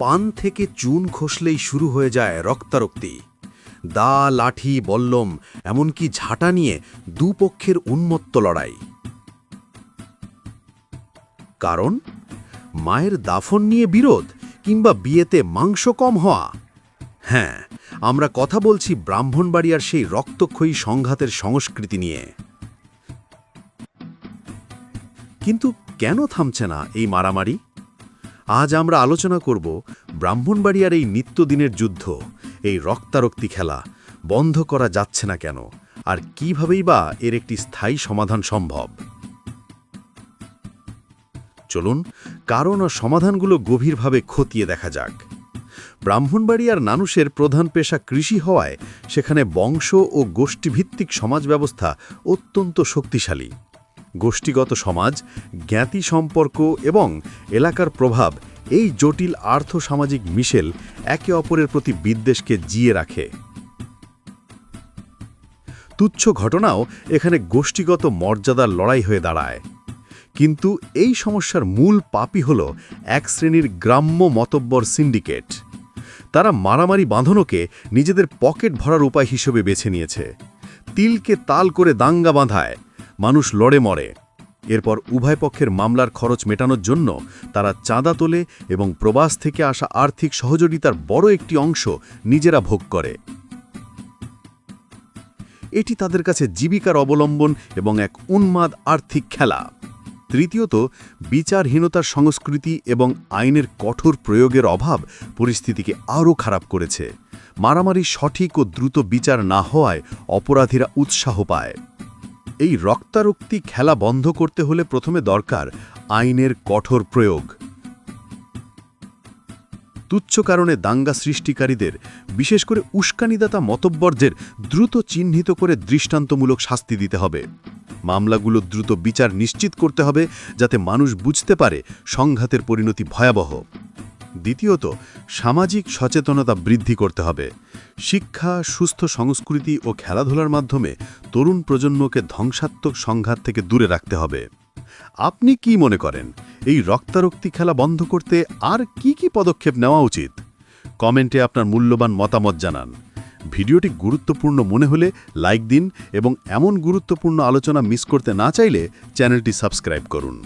পান থেকে চুন খসলেই শুরু হয়ে যায় রক্তারক্তি। দা, লাঠি, বল্লম, এমনকি ঝাঁটা নিয়ে দুপক্ষের উন্মত্ত লড়াই। কারণ, মায়ের দাফন নিয়ে বিরোধ কিংবা বিয়েতে মাংস কম হওয়া। হ্যাঁ আমরা কথা বলছি ব্রাহ্মণবাড়িয়ার সেই রক্তক্ষয়ী সংঘাতের সংস্কৃতি নিয়ে। কিন্তু কেন থামছে না এই মারামারি? আজ আমরা আলোচনা করব ব্রাহ্মণবাড়িয়ার এই নিত্যদিনের যুদ্ধ, এই রক্তারক্তি খেলা, বন্ধ করা যাচ্ছে না কেন, আর কিভাবেই বা এর একটি স্থায়ী সমাধান সম্ভব। চলুন, কারণ ও সমাধানগুলো গভীরভাবে খতিয়ে দেখা যাক। ব্রাহ্মণবাড়িয়ার মানুষের প্রধান পেশা কৃষি হওয়ায় সেখানে বংশ ও গোষ্ঠীভিত্তিক সমাজ ব্যবস্থা অত্যন্ত শক্তিশালী। গোষ্ঠীগত সমাজ, জ্ঞাতি সম্পর্ক এবং এলাকার প্রভাব এই জটিল আর্থসামাজিক মিশেল একে অপরের প্রতি বিদ্বেষকে জিয়ে রাখে। তুচ্ছ ঘটনাও এখানে গোষ্ঠীগত মর্যাদার লড়াই হয়ে দাঁড়ায়। কিন্তু এই সমস্যার মূল পাপই হল এক শ্রেণির গ্রাম্য মতব্বর সিন্ডিকেট। তারা মারামারি বাঁধনকে নিজেদের পকেট ভরার উপায় হিসেবে বেছে নিয়েছে। তিলকে তাল করে দাঙ্গা বাঁধায় মানুষ লড়ে মরে। এরপর উভয় পক্ষের মামলার খরচ মেটানোর জন্য তারা চাঁদা তোলে এবং প্রবাস থেকে আসা আর্থিক সহযোগিতার বড় একটি অংশ নিজেরা ভোগ করে। এটি তাদের কাছে জীবিকার অবলম্বন এবং এক উন্মাদ আর্থিক খেলা। তৃতীয়ত, বিচারহীনতার সংস্কৃতি এবং আইনের কঠোর প্রয়োগের অভাব পরিস্থিতিকে আরও খারাপ করেছে। মারামারি সঠিক ও দ্রুত বিচার না হওয়ায় অপরাধীরা উৎসাহ পায়। এই রক্তারক্তি খেলা বন্ধ করতে হলে প্রথমে দরকার আইনের কঠোর প্রয়োগ। তুচ্ছ কারণে দাঙ্গা সৃষ্টিকারীদের, বিশেষ করে উস্কানিদাতা মতব্বরদের, দ্রুত চিহ্নিত করে দৃষ্টান্তমূলক শাস্তি দিতে হবে। মামলাগুলো দ্রুত বিচার নিশ্চিত করতে হবে যাতে মানুষ বুঝতে পারে সংঘাতের পরিণতি ভয়াবহ। দ্বিতীয়ত, সামাজিক সচেতনতা বৃদ্ধি করতে হবে। শিক্ষা, সুস্থ সংস্কৃতি ও খেলাধুলার মাধ্যমে তরুণ প্রজন্মকে ধ্বংসাত্মক সংঘাত থেকে দূরে রাখতে হবে। আপনি কি মনে করেন, এই রক্তারক্তি খেলা বন্ধ করতে আর কি কি পদক্ষেপ নেওয়া উচিত? কমেন্টে আপনার মূল্যবান মতামত জানান। ভিডিওটি গুরুত্বপূর্ণ মনে হলে লাইক দিন এবং এমন গুরুত্বপূর্ণ আলোচনা মিস করতে না চাইলে চ্যানেলটি সাবস্ক্রাইব করুন।